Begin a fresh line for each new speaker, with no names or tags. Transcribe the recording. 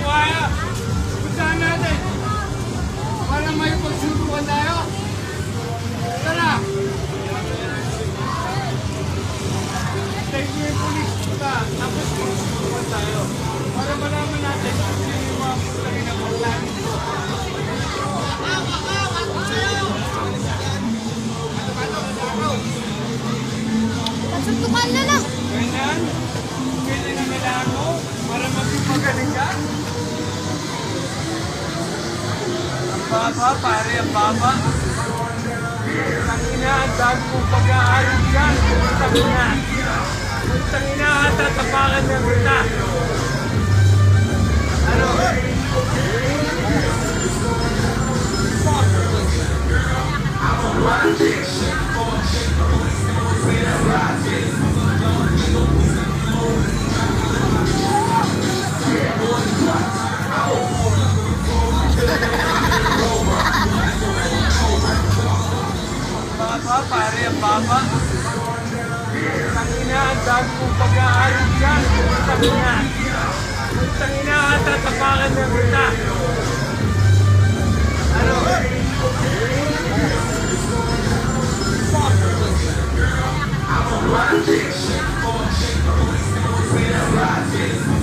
Kuwaya! Puntahan natin! Para may pagsubukan tayo! Tara! Take mo yung police. Tapos pagsubukan tayo. Para malaman natin. Baba, pare, ang baba. Tangina, ang dami mong pag-aaral dyan. Tangina. Tangina, tatapakan na pa, pare ang baba. Tangina, ang dami kong pag-aaral dyan. Tangina. Tangina, tatapakan na kita. Ano? I'm a rocket, I'm a rocket, I'm a rocket.